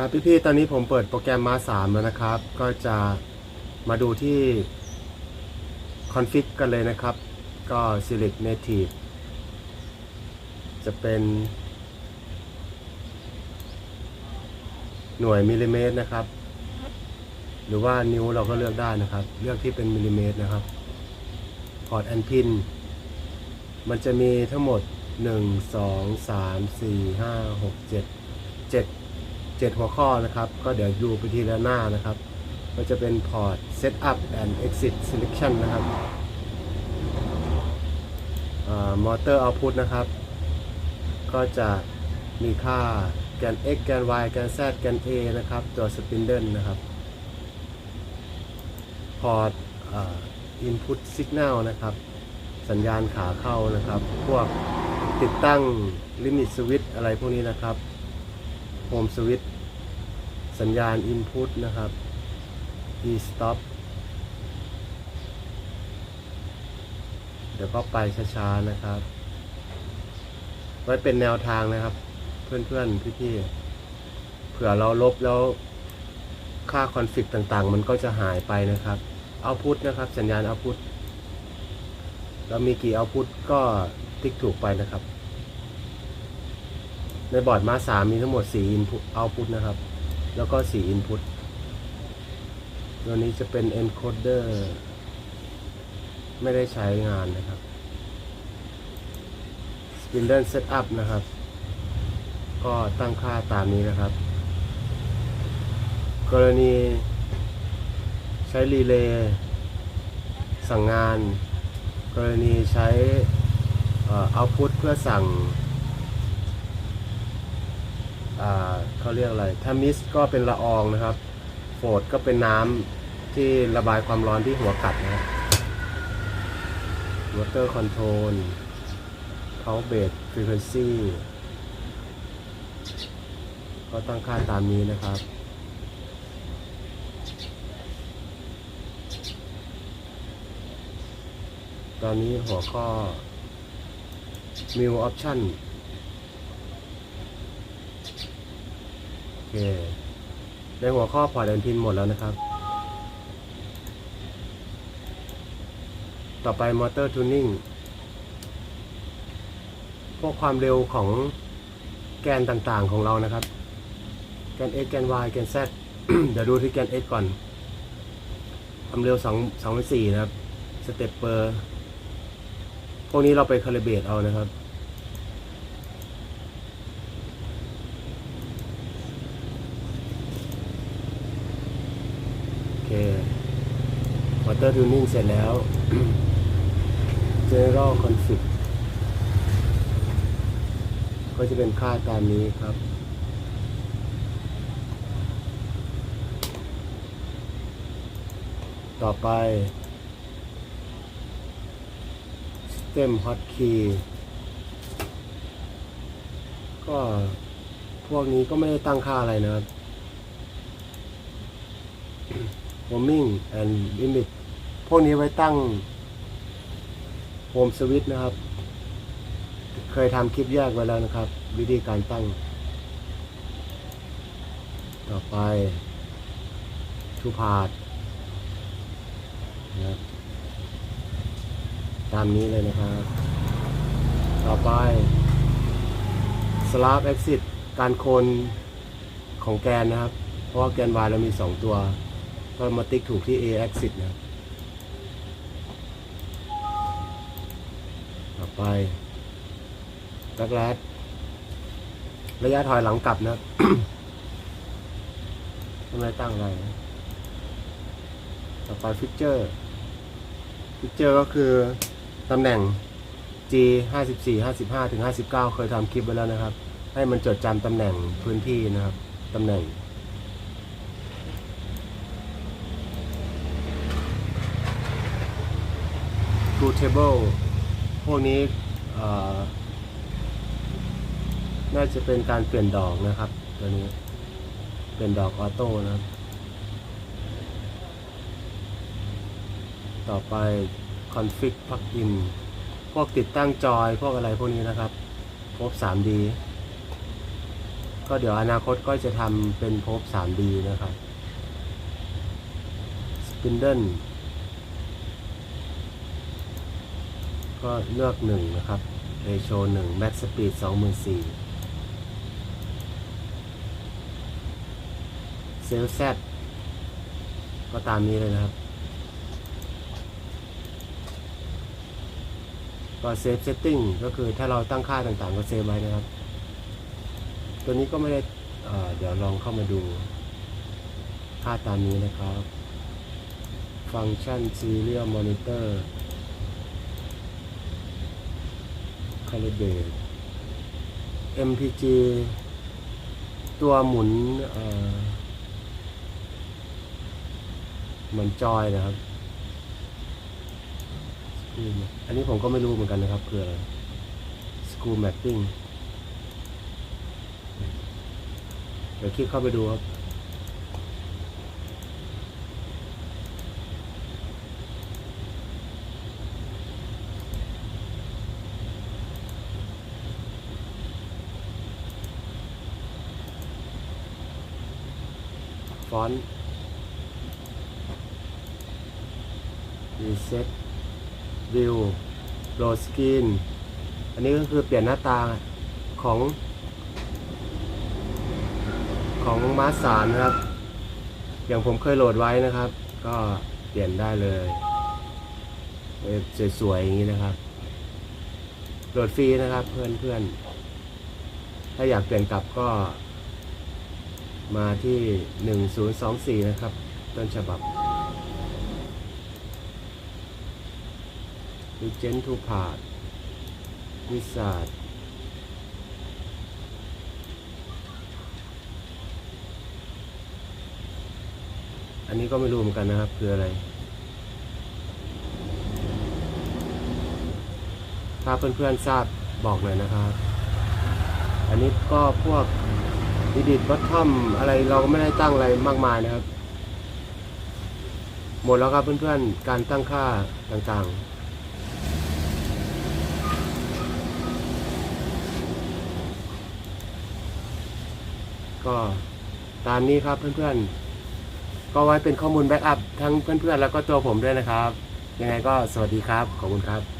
ครับพี่ๆ ตอนนี้ผมเปิดโปรแกรมมา3แล้วนะครับ ก็จะมาดูที่คอนฟิกกันเลยนะครับ ก็ select native จะเป็นหน่วยมิลลิเมตรนะครับ หรือว่านิ้วเราก็เลือกได้นะครับ เลือกที่เป็นมิลลิเมตรนะครับพอร์ตแอนพินมันจะมีทั้งหมด 1 2 3 4 5 6 7 7 7 หัวข้อนะครับ ก็เดี๋ยวดูไปทีละหน้านะครับ ก็จะเป็นพอร์ต Setup and Exit Selection นะครับมอเตอร์ Output นะครับ ก็จะมีค่าแกน x แกน y แกน z แกน a นะครับ ตัว spindle นะครับพอร์ต input signal นะครับ สัญญาณขาเข้านะครับ พวกติดตั้ง limit switch อะไรพวกนี้นะครับ home switch สัญญาณ input นะครับ e stop เดี๋ยวก็ไปช้าๆนะครับ ไว้เป็นแนวทางนะครับ เพื่อนๆ พี่ๆ เผื่อเราลบแล้วค่าคอนฟิกต่างๆ มันก็จะหายไปนะครับเอาพุทนะครับ สัญญาณเอาพุทเรามีกี่เอาพุทก็ติ๊กถูกไปนะครับ ในบอร์ดมาสามมีทั้งหมด4 input output นะครับ แล้วก็ 4 input ตัวนี้จะเป็น encoder ไม่ได้ใช้งานนะครับ spindle setup นะครับ ก็ตั้งค่าตามนี้นะครับ กรณีใช้รีเลย์สั่งงาน กรณีใช้เอาพุทเพื่อสั่ง เขาเรียกอะไร ถ้ามิสก็เป็นละอองนะครับ โฟดก็เป็นน้ำที่ระบายความร้อนที่หัวกัดนะครับ water control power base frequency ก็ตั้งค่าตามนี้นะครับตอนนี้หัวข้อ New Option โอ เค ในหัวข้อพอร์ตแอนพินหมดแล้วนะครับ ต่อไป Motor Tuning พวกความเร็วของแกนต่างๆของเรานะครับ แกน x แกน y แกน z เดี๋ยวดูที่แกน x ก่อน ความเร็ว2 2 4นะครับ สเต็ปเปอร์ พวกนี้เราไปคาลิเบตเอานะครับ โอเค วอเตอร์ดูนิ่งเสร็จแล้ว general ลคอนซูปก็จะเป็นค่าตามนี้ครับ ต่อไป system hotkey ก็พวกนี้ก็ไม่ได้ตั้งค่าอะไรนะครับ warming and limit พวกนี้ไว้ตั้ง home switch นะครับ เคยทำคลิปแยกไว้แล้วนะครับ วิธีการตั้ง ต่อไป two part นะครับตามนี้เลยนะครับ ต่อไป slab exit การโคนของแกนนะครับ เพราะว่าแกน y เรามี 2 ตัว ก็มาติ๊กถูกที่ a exit นะครับ ต่อไปแบ็กแลดระยะถอยหลังกลับนะทำไมตั้งอะไรนะต่อไปฟิกเจอร์ฟิกเจอร์ก็คือตำแหน่ง G 54 55ถึง59 เคยทำคลิปไว้แล้วนะครับ ให้มันจดจำตำแหน่งพื้นที่นะครับตำแหน่ง t r u table วกนี้น่าจะเป็นการเปลี่ยนดอกนะครับตัวนี้เป็นดอกออโต้นะ ต่อไป config plugin พวกติดตั้งจอยพวกอะไรพวกนี้นะครับพบ 3D ก็เดี๋ยวอนาคตก็จะทำเป็นพบ 3D นะครับ Spindle ก็เลือกหนึ่งนะครับ Ratio หนึ่ง Max Speed 24,000เซล Z ก็ตามนี้เลยนะครับ ก็เซฟเซตติ้งก็คือถ้าเราตั้งค่าต่างๆ ก็เซฟไว้นะครับ ตัวนี้ก็ไม่ได้เเดี๋ยวลองเข้ามาดู ค่าตามนี้นะครับ ฟังก์ชัน Serial Monitor Calibrate MPG ตัวหมุนเอ่อเหมือนจอยนะครับ อันนี้ผมก็ไม่รู้เหมือนกันนะครับคืออะไร School Mapping เดี๋ยวคลิกเข้าไปดูครับ ฟอนต์ reset view load screen อันนี้ก็คือเปลี่ยนหน้าตาของ ของมาสารนะครับ อย่างผมเคยโหลดไว้นะครับ ก็เปลี่ยนได้เลยเว็บสวยๆอย่างนี้นะครับ โหลดฟรีนะครับเพื่อนๆ ถ้าอยากเปลี่ยนกลับก็ มาที่ 1024 นะครับ ต้นฉบับวิเจนทูพาดวิสาดอันนี้ก็ไม่รู้เหมือนกันนะครับ คืออะไร ถ้าเพื่อนๆทราบบอกหน่อยนะครับ อันนี้ก็พวก ดิดิตบัตทอมอะไรเราก็ไม่ได้ตั้งอะไรมากมายนะครับ หมดแล้วครับเพื่อนๆ การตั้งค่าต่างๆก็ตามนี้ครับเพื่อนๆ ก็ไว้เป็นข้อมูลแบ็กอัพทั้งเพื่อนๆ แล้วก็ตัวผมด้วยนะครับ ยังไงก็สวัสดีครับ ขอบคุณครับ